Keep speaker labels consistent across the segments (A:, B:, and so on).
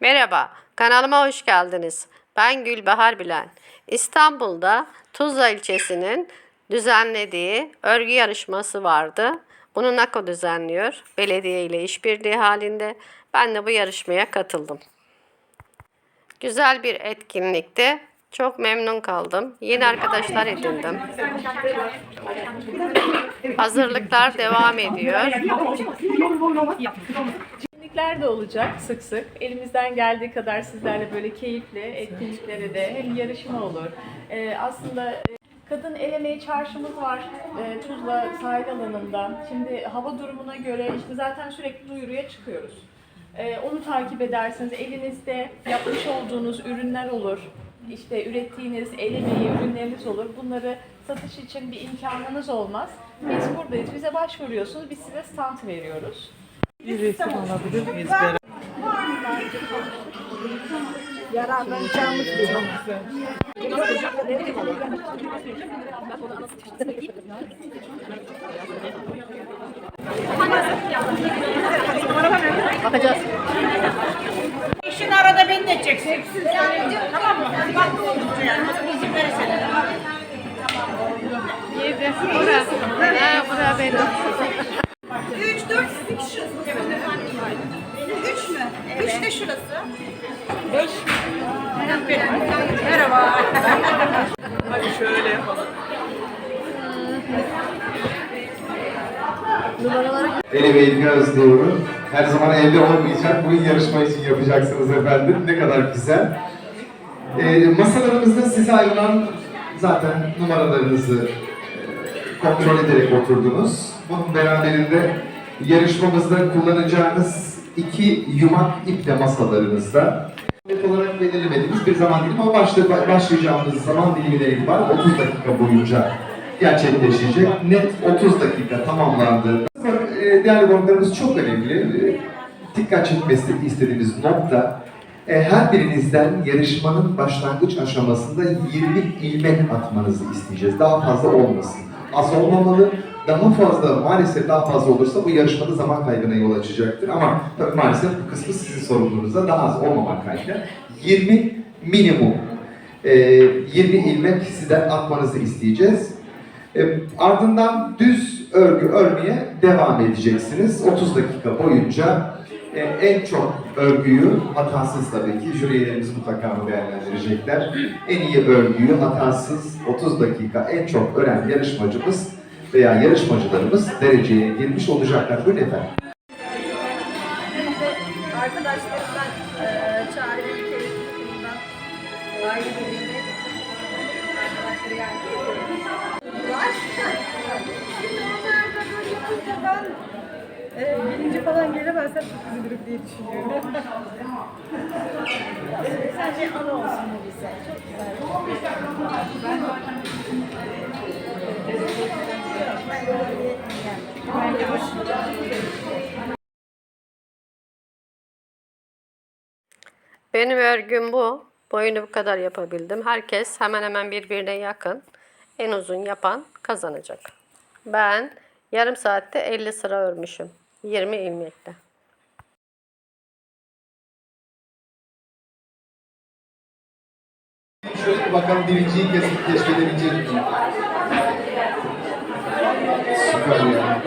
A: Merhaba, kanalıma hoş geldiniz. Ben Gülbahar Bilen. İstanbul'da Tuzla ilçesinin düzenlediği örgü yarışması vardı. Bunu NAKO düzenliyor. Belediye ile işbirliği halinde. Ben de bu yarışmaya katıldım. Güzel bir etkinlikti. Çok memnun kaldım. Yeni arkadaşlar edindim. Hazırlıklar devam ediyor.
B: Etkinlikler de olacak sık sık. Elimizden geldiği kadar sizlerle böyle keyifli etkinliklere de hem yarışma olur. Ee, aslında e, kadın el emeği çarşımız var e, Tuzla sahil alanında. Şimdi hava durumuna göre işte zaten sürekli duyuruya çıkıyoruz. Ee, onu takip edersiniz. Elinizde yapmış olduğunuz ürünler olur. İşte ürettiğiniz el emeği ürünleriniz olur. Bunları satış için bir imkanınız olmaz. Biz buradayız. Bize başvuruyorsunuz. Biz size stand veriyoruz.
C: Yararlanacağımız bir
A: Bakacağız.
C: İşin arada beni de çeksin. Tamam mı? Bak ne olur yani. İzin versene.
A: Yedi. Bura. Ha, bura benim.
C: Şurası. Beş. Merhaba.
B: Hadi şöyle yapalım.
D: El emeğini özlüyorum. Her zaman elde olmayacak. Bu yarışma için yapacaksınız efendim. Ne kadar güzel. Ee, masalarımızda size ayrılan zaten numaralarınızı e, kontrol ederek oturdunuz. Bunun beraberinde yarışmamızda kullanacağınız iki yumak ip de masalarınızda. Net olarak belirlemediğimiz bir zaman dilimi ama başla, başlayacağımız zaman dilimine itibaren 30 dakika boyunca gerçekleşecek. Net 30 dakika tamamlandı. E, Değerli konuklarımız çok önemli. E, Dikkat çekmesi istediğimiz nokta e, her birinizden yarışmanın başlangıç aşamasında 20 ilmek atmanızı isteyeceğiz. Daha fazla olmasın. Az olmamalı. Daha fazla, maalesef daha fazla olursa bu yarışmada zaman kaybına yol açacaktır. Ama tabii maalesef bu kısmı sizin sorumluluğunuzda daha az olmamak kaydıyla 20 minimum e, 20 ilmek sizden atmanızı isteyeceğiz. E, ardından düz örgü örmeye devam edeceksiniz. 30 dakika boyunca e, en çok örgüyü hatasız tabii ki jüri üyelerimiz mutlaka bunu değerlendirecekler. En iyi örgüyü hatasız 30 dakika en çok öğren yarışmacımız veya yarışmacılarımız dereceye girmiş olacaklar. Buyurun efendim.
E: Arkadaşlarımdan eee Çağrı ve İlk Eğitim Kurulu'ndan aile birliğinde arkadaşları yani var. Şimdi onlarda böyle yapınca eee birinci falan gelemezsem çok üzülürüm diye düşünüyorum. Sadece ana olsun bu bize. Çok güzel. Ben
A: Benim örgüm bu. Boyunu bu kadar yapabildim. Herkes hemen hemen birbirine yakın. En uzun yapan kazanacak. Ben yarım saatte 50 sıra örmüşüm. 20 ilmekle.
D: Şöyle bakalım birinciyi kesin keşfedebilecek miyim? Süper ya.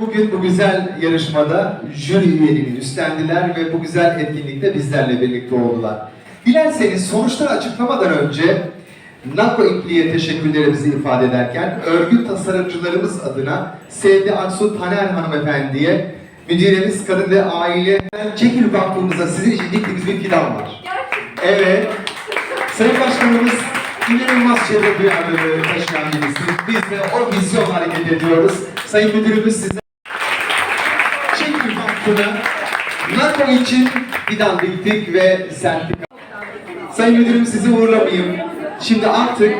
D: Bugün bu güzel yarışmada jüri üyeliğini üstlendiler ve bu güzel etkinlikte bizlerle birlikte oldular. Dilerseniz sonuçları açıklamadan önce NAKO İpliğe teşekkürlerimizi ifade ederken örgü tasarımcılarımız adına Sevdi Aksu Taner hanımefendiye müdüremiz kadın ve aile Çekil Vakfımıza sizin için diktiğimiz bir plan var. Evet. Sayın Başkanımız inanılmaz çevre duyarlılığı birisi. Biz de o vizyon hareket ediyoruz. Sayın Müdürümüz size Çekil Vakfı'na NATO için fidan diktik ve sertifika. Sayın Müdürüm sizi uğurlamayayım. Şimdi artık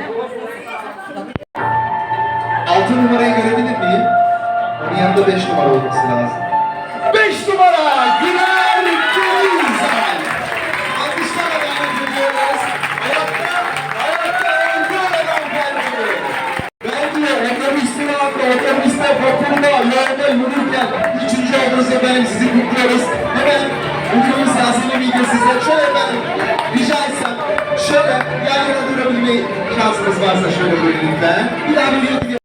D: altı numarayı görebilir miyim? Onun yanında beş numara olması lazım. Beş numara Güler Güzel. Alkışlarla devam ediyoruz. Ayakta, ayakta öldü hanımefendi. Bence otobüste vardı, otobüste, vapurda, yolda yürürken üçüncü olduğunuz efendim sizi varsa şöyle buyurun lütfen. Bir daha bir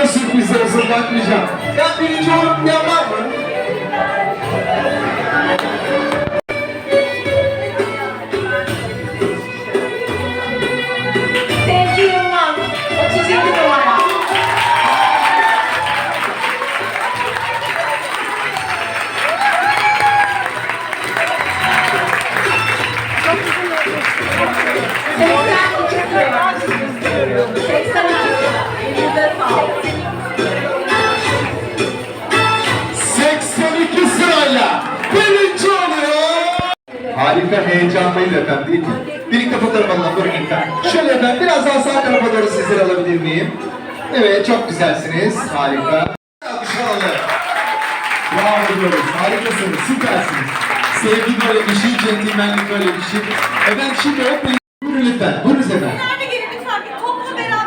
D: da sürpriz olsun bakmayacağım. Ya birinci olup var mı? Harika, heyecanlıydı efendim değil mi? Birlikte fotoğraf alalım, lütfen. Şöyle efendim, biraz daha sağ tarafa doğru sizleri alabilir miyim? Evet, çok güzelsiniz, harika. Alkışlar alalım. Bravo diyoruz, harikasınız, süpersiniz. Sevgi böyle bir şey, centilmenlik böyle bir şey. Efendim şimdi hep birlikte, buyurun lütfen, buyurun efendim.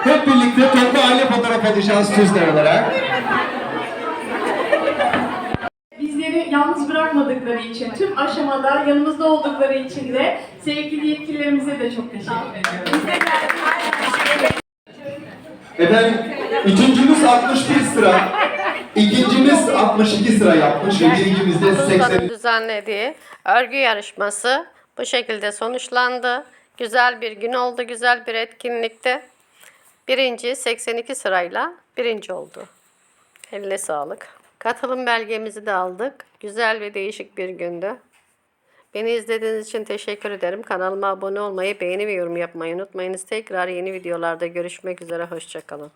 D: Hep birlikte toplu aile fotoğraf alacağız Tuzla olarak.
B: Yalnız bırakmadıkları için, tüm aşamada yanımızda oldukları için de sevgili yetkililerimize de çok teşekkür ediyorum.
D: Efendim, üçüncümüz 61 sıra, ikincimiz 62 sıra yapmış ve birincimiz de 80.
A: Tuzla'nın düzenlediği örgü yarışması bu şekilde sonuçlandı. Güzel bir gün oldu, güzel bir etkinlikti. Birinci 82 sırayla birinci oldu. Eline sağlık. Katılım belgemizi de aldık. Güzel ve değişik bir gündü. Beni izlediğiniz için teşekkür ederim. Kanalıma abone olmayı, beğeni ve yorum yapmayı unutmayınız. Tekrar yeni videolarda görüşmek üzere. Hoşçakalın.